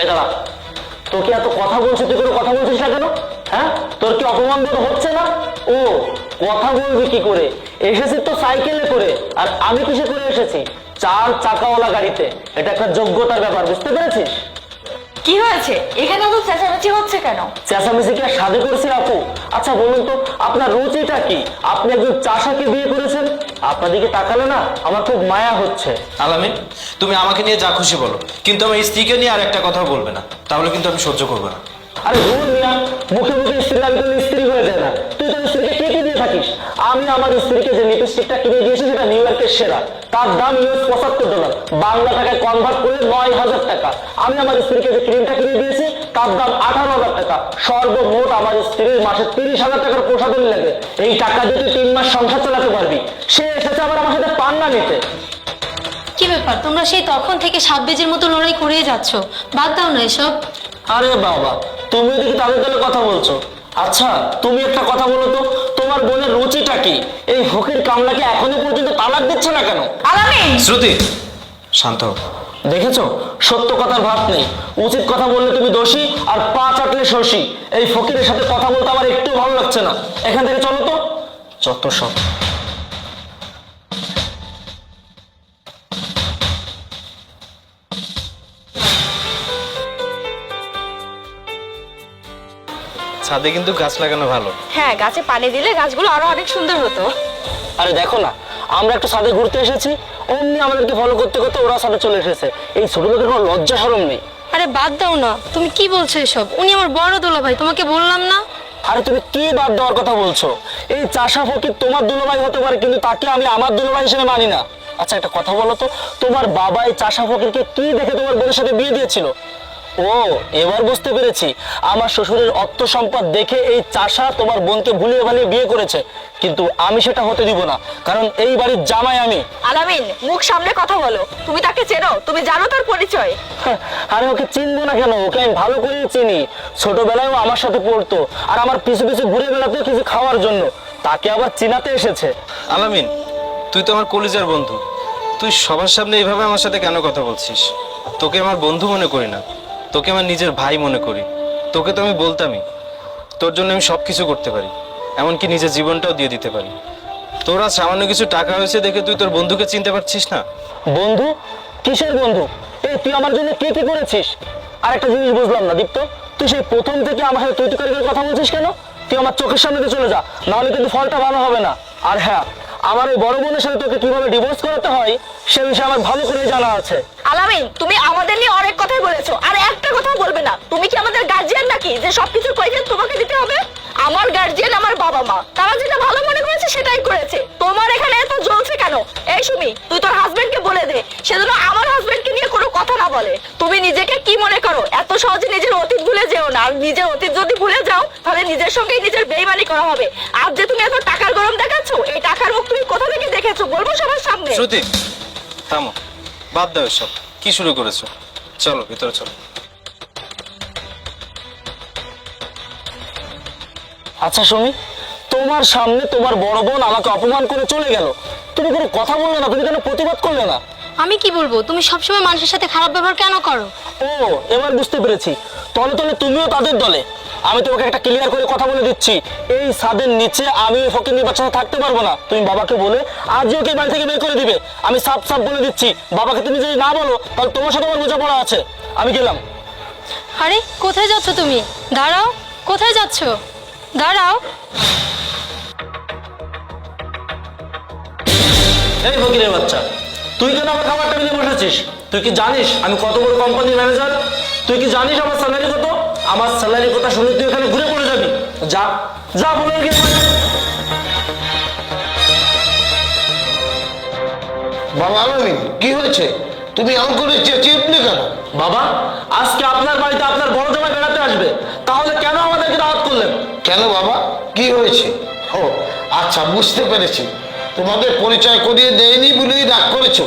এই তোকে এত কথা বলছি তুই করে কথা বলছিস না কেন? হ্যাঁ? তোর কি অপমান বোধ হচ্ছে না? ও, কথা বলবি কি করে? এসেছিস তো সাইকেলে করে, আর আমি কিসে করে এসেছি? চার চাকাওয়ালা গাড়িতে। এটা একটা যোগ্যতার ব্যাপার, বুঝতে পেরেছিস? কি হয়েছে? এখানে তো চেঁচামেচি হচ্ছে কেন? চেঁচামেচি কি আর সাধে করেছি আপু? আচ্ছা বলুন তো আপনার রুচিটা কি? আপনি একজন চাষাকে বিয়ে করেছেন? আপনার দিকে তাকালে না আমার খুব মায়া হচ্ছে। আলামিন তুমি আমাকে নিয়ে যা খুশি বলো কিন্তু আমার স্ত্রীকে নিয়ে আর একটা কথা বলবে না। তাহলে কিন্তু আমি সহ্য করব না। আরে ভুল মিয়া মুখে মুখে স্ত্রী দাবি করলে স্ত্রী হয়ে যায় না। তুই তোর স্ত্রীকে কে কি দিয়ে থাকিস? আমি আমার স্ত্রীকে যে লিপস্টিকটা কিনে দিয়েছি সেটা নিউ ইয়র্কের সেরা। তার দাম ইউএস পঁচাত্তর ডলার বাংলা টাকায় কনভার্ট করলে নয় হাজার টাকা। আমি আমার স্ত্রীকে যে ক্রিমটা কিনে দিয়েছি, তার দাম আঠারো হাজার টাকা। সর্বমোট আমার স্ত্রীর মাসে তিরিশ হাজার টাকার প্রসাদন লাগে। এই টাকা দিয়ে তুই তিন মাস সংসার চালাতে পারবি। সে এসেছে আবার আমার সাথে পান্না নিতে। কি ব্যাপার? তোমরা সেই তখন থেকে সাত বেজের মতো লড়াই করেই যাচ্ছ। বাদ দাও না এসব। আরে বাবা তুমি দেখি তাদের দলে কথা বলছো। আচ্ছা তুমি একটা কথা বলো তো তোমার বোনের রুচিটা কি? এই হকির কামলাকে এখনও পর্যন্ত তালাক দিচ্ছে না কেন? আলামিন শ্রুতি শান্ত হও। দেখেছ? সত্য কথার ভাব নেই। উচিত কথা বললে তুমি দোষী আর পা চাটলে শশী এই ফকিরের সাথে কথা বলতে আমার একটু ভালো লাগছে না। এখান থেকে চলো তো। যত সব। ছাদে কিন্তু গাছ লাগানো ভালো। হ্যাঁ গাছে পানি দিলে গাছগুলো আরও অনেক সুন্দর হতো। আরে দেখো না আমরা একটু সাথে ঘুরতে এসেছি অমনি আমাদেরকে ফলো করতে করতে ওরা সাথে চলে এসেছে। এই ছোট লোকের কোনো লজ্জা সরম নেই। আরে বাদ দাও না তুমি কি বলছো এসব? উনি আমার বড় দোলা ভাই তোমাকে বললাম না? আরে তুমি কি বাদ দেওয়ার কথা বলছো? এই চাষা ফকির তোমার দুলোভাই হতে পারে কিন্তু তাকে আমি আমার দুলোভাই হিসেবে মানি না। আচ্ছা একটা কথা বলো তো তোমার বাবা এই চাষা ফকিরকে কি দেখে তোমার বোনের সাথে বিয়ে দিয়েছিল? ও এবার বুঝতে পেরেছি। আমার শ্বশুরের অর্থ সম্পদ দেখে এই চাষা তোমার বোনকে ভুলিয়ে ভালিয়ে বিয়ে করেছে। কিন্তু আমি সেটা হতে দিব না কারণ এই বাড়ির জামাই আমি। আলামিন মুখ সামনে কথা বলো। তুমি তাকে চেনো তুমি জানো তার পরিচয়। হ্যাঁ, আরে ওকে চিনবো না কেন? ওকে আমি ভালো করেই চিনি। ছোটবেলায় ও আমার সাথে পড়তো আর আমার পিছু পিছু ঘুরে বেড়াতো কিছু খাওয়ার জন্য। তাকে আবার চিনাতে এসেছে। আলামিন তুই তো আমার কলিজার বন্ধু। তুই সবার সামনে এইভাবে আমার সাথে কেন কথা বলছিস? তোকে আমার বন্ধু মনে করি না। তোকে আমার নিজের ভাই মনে করি। তোকে তো আমি বলতামই। তোর জন্য আমি সব কিছু করতে পারি। এমনকি নিজের জীবনটাও দিয়ে দিতে পারি। তোরা সামান্য কিছু টাকা হয়েছে দেখে তুই তোর বন্ধুকে চিনতে পারছিস না? বন্ধু? কিসের বন্ধু? এই তুই আমার জন্য কে কি করেছিস? আর একটা জিনিস বুঝলাম না দীপ্ত। তুই সেই প্রথম থেকে আমার সাথে তুই কথা বলছিস কেন? তুই আমার চোখের সামনে দিয়ে চলে যা নাহলে কিন্তু ফলটা ভালো হবে না। আর হ্যাঁ আমার এই বড় বোনের সাথে তোকে কীভাবে ডিভোর্স করাতে হয় সে বিষয়ে আমার ভালো করে জানা আছে। আলামিন তুমি আমাদের নিয়ে অনেক কথাই বলেছ আর একটা কথা বলবে না তুমি কি আমাদের গার্জিয়ান নাকি যে সবকিছুর পয়সা তোমাকে দিতে হবে আমার গার্জিয়ান আমার বাবা মা। তারা যেটা ভালো মনে করেছে সেটাই করেছে। তোমার এখানে এত জ্বলছে কেন? এই সুমি, তুই তোর হাজবেন্ডকে বলে দে। সেজন্য আমার হাজবেন্ডকে নিয়ে কোনো কথা না বলে। তুমি নিজেকে কি মনে করো? এত সহজে নিজের অতীত ভুলে যেও না। আর নিজের অতীত যদি ভুলে যাও, তাহলে নিজের সঙ্গেই নিজের বেইমানি করা হবে। আর যে তুমি এত টাকার গরম দেখাচ্ছ, এই টাকার মুখ তুমি কোথা থেকে দেখেছ? বলব সবার সামনে। শ্রুতি, থামো। বাদ দাও এসব। কি শুরু করেছ? চলো, ভিতরে চলো। আচ্ছা সুমি তোমার সামনে তোমার বড় বোন আমাকে অপমান করে চলে গেল। তুমি কোনো কথা বললে না তুমি কেন প্রতিবাদ করলে না। আমি কি বলব? তুমি সবসময় মানুষের সাথে খারাপ ব্যবহার কেন করো? ও এবার বুঝতে পেরেছি। তলে তলে তুমিও তাদের দলে। আমি তোমাকে একটা ক্লিয়ার করে কথা বলে দিচ্ছি। এই ছাদের নিচে আমি ওই ফকির নির্বাচনে থাকতে পারব না। তুমি বাবাকে বলে আজই ওকে বাড়ি থেকে বের করে দিবে। আমি সাফ সাফ বলে দিচ্ছি। বাবাকে তুমি যদি না বলো তাহলে তোমার সাথে আমার বোঝাপড়া আছে। আমি গেলাম। আরে কোথায় যাচ্ছ তুমি? দাঁড়াও কোথায় যাচ্ছ? দাঁড়াও। এই ফকিরের বাচ্চা তুই কেন আমার খাবার টেবিলে বসেছিস তুই কি জানিস আমি কত বড় কোম্পানির ম্যানেজার তুই কি জানিস আমার স্যালারি কত? আমার স্যালারি কথা শুনে তুই এখানে ঘুরে পড়ে যাবি? যা যা বলে বাবা আলামিন কি হয়েছে? তুমি আঙ্কুরের করে চেঁচিয়ে উঠলে কেন? বাবা আজকে আপনার বাড়িতে আপনার বড় জামাই বেড়াতে আসবে। তাহলে কেন আমাদেরকে দাওয়াত করলেন? কেন বাবা? কি হয়েছে? ও আচ্ছা বুঝতে পেরেছি। তোমাদের পরিচয় করিয়ে দেয়নি বলেই রাগ করেছ।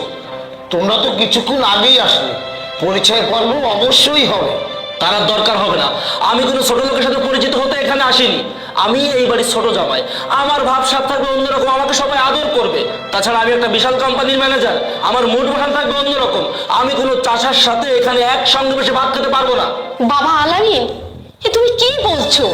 তোমরা তো কিছুক্ষণ আগেই আসলে। পরিচয় পর্ব অবশ্যই হবে। তার দরকার হবে না। আমি কোনো ছোট লোকের সাথে পরিচিত হতে এখানে আসিনি। আমি এই বাড়ির ছোট জামাই। আমার ভাবসাব থাকবে অন্যরকম, আমাকে সবাই আদর করবে। তাছাড়া আমি একটা বিশাল কোম্পানির ম্যানেজার আমার মুড বাখান থাকবে অন্যরকম। আমি কোনো চাষার সাথে এখানে একসঙ্গে বসে ভাত খেতে পারব না। বাবা আলামিন তুমি কি বলছো?